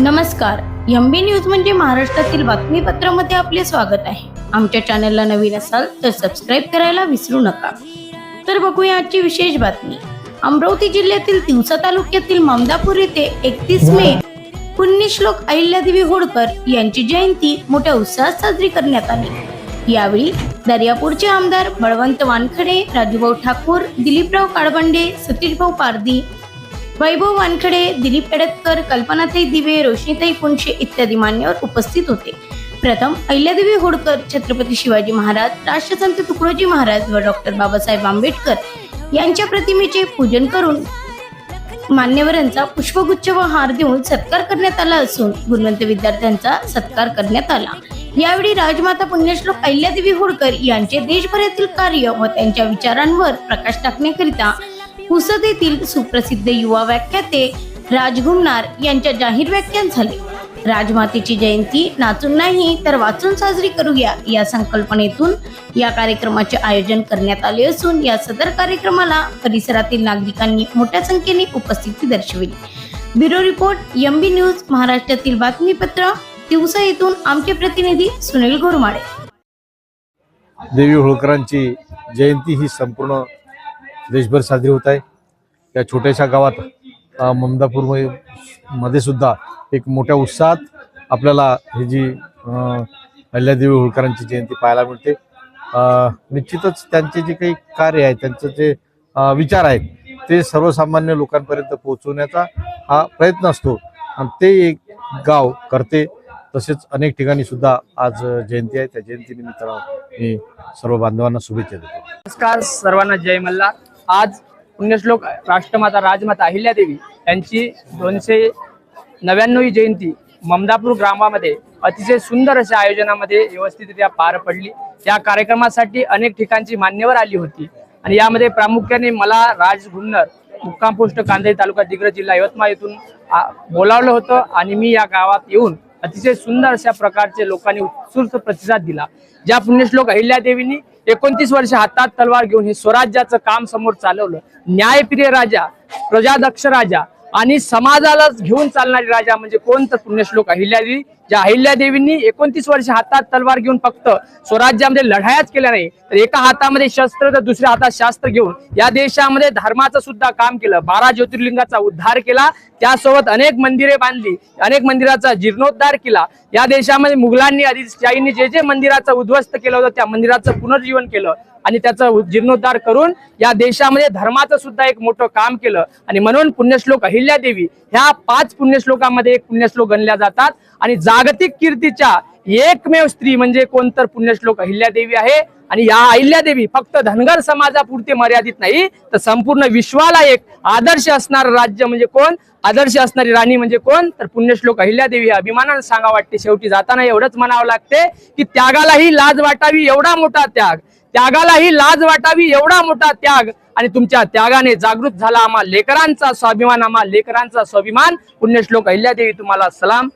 नमस्कार. M B news म्हणजे महाराष्ट्रातील बातमीपत्रामध्ये आपले स्वागत आहे. आमच्या चॅनलला नवीन असाल तर सबस्क्राईब करायला विसरू नका. तर बघूया आजची विशेष बातमी. अमरावती जिल्ह्यातील तिवसा तालुक्यातील मामदापूर येथे एकतीस मे पुण्यश्लोक अहिल्यादेवी होळकर यांची जयंती मोठ्या उत्साहात साजरी करण्यात आली. यावेळी दर्यापूरचे आमदार बळवंत वानखडे राजूभाऊ ठाकूर दिलीपराव काळबंडे सतीशभाऊ पारदी वैभव वानखडे दिलीप एडतकर कल्पनाताई दिवे रोशनीताई पुंशे इत्यादी मान्यवर उपस्थित होते. प्रथम अहिल्यादेवी होडकर छत्रपती शिवाजी महाराज राष्ट्रसंत तुकडोजी महाराज व डॉक्टर बाबासाहेब आंबेडकर यांच्या प्रतिमेचे पूजन करून मान्यवरांचा पुष्पगुच्छ व हार देऊन सत्कार करण्यात आला असून गुणवंत विद्यार्थ्यांचा सत्कार करण्यात आला. यावेळी राजमाता पुण्यश्लोक अहिल्यादेवी होळकर यांचे देशभरातील कार्य व त्यांच्या विचारांवर प्रकाश टाकण्याकरिता पुसदेतील सुप्रसिद्ध युवा व्याख्याते राजघुमनार यांच्या जाहीर व्याख्यान झाले. राजमातेची जयंती नाचून नाही तर वाचून साजरी करूया या संकल्पनेतून. या कार्यक्रमाचे आयोजन करण्यात आले असून या सदर कार्यक्रमाला परिसरातील नागरिकांनी मोठ्या संख्येने उपस्थिती दर्शविली. Bureau report M B news महाराष्ट्रातील बातमीपत्र दिवसा येथून आमचे प्रतिनिधी सुनील घोरमाडे. देवी होळकरांची जयंती ही संपूर्ण देशभर साजरी होत आहे. या छोट्याशा गावात ममदापूर मध्ये- सुद्धा एक मोठ्या उत्साहात आपल्याला ही जी अ, अहिल्यादेवी होळकरांची जयंती पाहायला मिळते. निश्चितच त्यांचे जे काही कार्य आहे त्यांचं जे विचार आहेत ते सर्वसामान्य लोकांपर्यंत पोहोचवण्याचा हा प्रयत्न असतो. आणि ते एक गाव करते तसेच अनेक ठिकाणी सुद्धा आज जयंती आहे. त्या जयंतीनिमित्त मी सर्व बांधवांना शुभेच्छा देतो. नमस्कार सर्वांना जय मल्हार. आज पुण्यश्लोक राष्ट्रमाता राजमाता अहिल्यादेवी यांची दोनशे नव्याण्णवी जयंती ममदापूर ग्रामामध्ये अतिशय सुंदर अशा आयोजनामध्ये व्यवस्थितरित्या पार पडली. या कार्यक्रमासाठी अनेक ठिकाणची मान्यवर आली होती. आणि यामध्ये प्रामुख्याने मला राज गुन्नर मुक्काम पोस्ट कांदळी तालुका दिग्रज जिल्हा यवतमाळ येथून बोलावलं होतं आणि मी या गावात येऊन अतिशय सुंदर अशा प्रकारचे लोकांनी उत्स्फूर्त प्रतिसाद दिला. ज्या पुण्यश्लोक अहिल्यादेवींनी एकोणतीस वर्ष हातात तलवार घेऊन हे स्वराज्याचं काम समोर चालवलं. न्यायप्रिय राजा प्रजादक्ष राजा आणि समाजालाच घेऊन चालणारी राजा म्हणजे कोण तर पुण्यश्लोक अहिल्यादेवी ज्या अहिल्यादेवींनी एकोणतीस वर्ष हातात तलवार घेऊन फक्त स्वराज्यामध्ये लढायाच केल्या नाही तर एका हातामध्ये शस्त्र तर दुसऱ्या हातात शास्त्र घेऊन या देशामध्ये धर्माचं सुद्धा काम केलं बारा ज्योतिर्लिंगाचा उद्धार केला त्यासोबत अनेक मंदिरे बांधली अनेक मंदिराचा जीर्णोद्धार केला या देशामध्ये मुघलांनी आदिशाहींनी जे जे मंदिराचं उद्ध्वस्त केलं होतं त्या मंदिराचं पुनर्जीवन केलं आणि त्याचा जीर्णोद्धार करून या देशामध्ये धर्माचं सुद्धा एक मोठं काम केलं. आणि म्हणून पुण्यश्लोक अहिल्यादेवी ह्या पाच पुण्यश्लोकामध्ये एक पुण्यश्लोक गणल्या जातात. आणि जागतिक कीर्तीच्या एकमेव स्त्री म्हणजे कोण तर पुण्यश्लोक अहिल्यादेवी आहे. आणि या अहिल्यादेवी फक्त धनगर समाजापुरते मर्यादित नाही तर संपूर्ण विश्वाला एक आदर्श असणार राज्य म्हणजे कोण? आदर्श असणारी राणी म्हणजे कोण? तर पुण्यश्लोक अहिल्यादेवी अभिमानानं सांगा वाटते. शेवटी जाताना एवढंच म्हणावं लागते की त्यागालाही लाज वाटावी एवढा मोठा त्याग. त्यागालाही लाज वाटावी एवढा मोठा त्याग. आणि तुमच्या त्यागाने जागृत झाला आम्हा लेकरांचा स्वाभिमान आम्हा लेकरांचा स्वाभिमान. पुण्यश्लोक अहिल्यादेवी तुम्हाला सलाम.